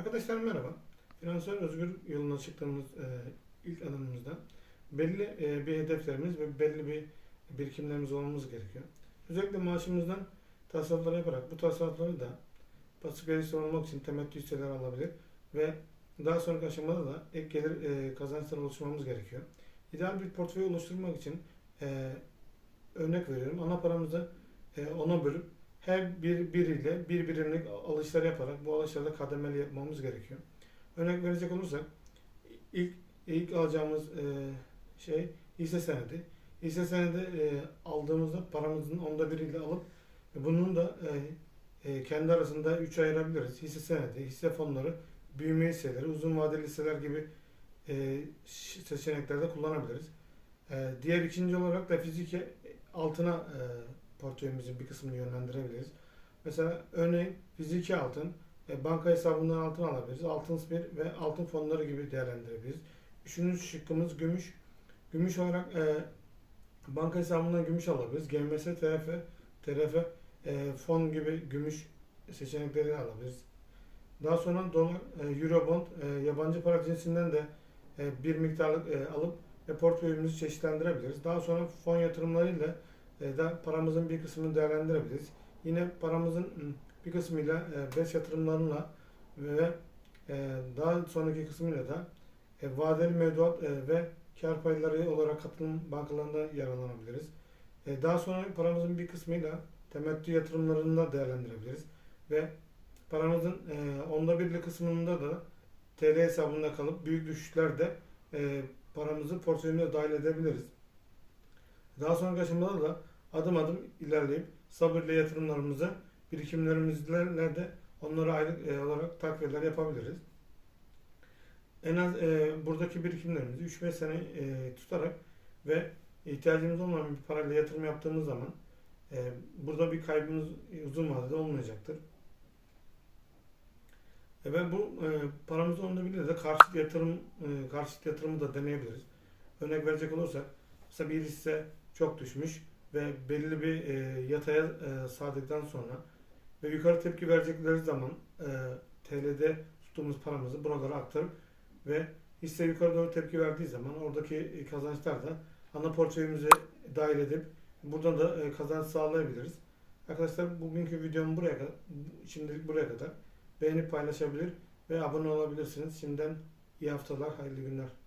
Arkadaşlar merhaba. Finansal özgür yoluna çıktığımız e, ilk adımımızda belli e, bir hedeflerimiz ve belli bir birikimlerimiz olmamız gerekiyor. Özellikle maaşımızdan tasarruflar yaparak bu tasarrufları da pasif gelirse olmak için temettü hisseler alabilir ve daha sonraki aşamada da ek gelir e, kazançlar oluşturmamız gerekiyor. İdeal bir portföy oluşturmak için e, örnek veriyorum. Ana paramızı e, ona bölüp her bir biriyle bir birimlik alışlar yaparak bu alışlarda kademeli yapmamız gerekiyor. Örnek verecek olursak ilk ilk alacağımız e, şey hisse senedi. Hisse senedi e, aldığımızda paramızın onda biriyle alıp e, bunun da e, e, kendi arasında üç ayırabiliriz. Hisse senedi, hisse fonları, büyüme hisseleri, uzun vadeli hisseler gibi e, seçeneklerde kullanabiliriz. E, diğer ikinci olarak da fiziki altına e, portföyümüzün bir kısmını yönlendirebiliriz. Mesela örneğin fiziki altın, e, banka hesabından altın alabiliriz. Altın bir ve altın fonları gibi değerlendirebiliriz. Üçüncü şıkkımız gümüş. Gümüş olarak e, banka hesabından gümüş alabiliriz. GMS, TRF, TRF e, fon gibi gümüş seçenekleri alabiliriz. Daha sonra dolar, e, eurobond, e, yabancı para cinsinden de e, bir miktarlık e, alıp ve portföyümüzü çeşitlendirebiliriz. Daha sonra fon yatırımlarıyla da paramızın bir kısmını değerlendirebiliriz. Yine paramızın bir kısmıyla e, BES yatırımlarıyla ve e, daha sonraki kısmıyla da e, vadeli mevduat ve kar payları olarak katılım bankalarında yararlanabiliriz. Daha sonra paramızın bir kısmıyla temettü yatırımlarında değerlendirebiliriz. Ve paramızın onda birli kısmında da TL hesabında kalıp büyük düşüşlerde paramızı portföyümüze dahil edebiliriz. Daha sonraki aşamada da adım adım ilerleyip sabırla yatırımlarımızı birikimlerimizle de onlara aylık e, olarak takviyeler yapabiliriz. En az e, buradaki birikimlerimizi 3-5 sene e, tutarak ve ihtiyacımız olmayan bir parayla yatırım yaptığımız zaman e, burada bir kaybımız uzun vadede olmayacaktır. E, ve bu e, paramızı onda bile de karşıt yatırım e, karşıt yatırımı da deneyebiliriz. Örnek verecek olursak mesela bir hisse çok düşmüş ve belli bir e, yataya e, sardıktan sonra ve yukarı tepki verecekleri zaman e, TL'de tuttuğumuz paramızı buralara aktarıp ve hisse yukarı doğru tepki verdiği zaman oradaki kazançlar da ana portföyümüze dahil edip buradan da e, kazanç sağlayabiliriz. Arkadaşlar bugünkü videom buraya kadar, şimdilik buraya kadar. Beğenip paylaşabilir ve abone olabilirsiniz. Şimdiden iyi haftalar, hayırlı günler.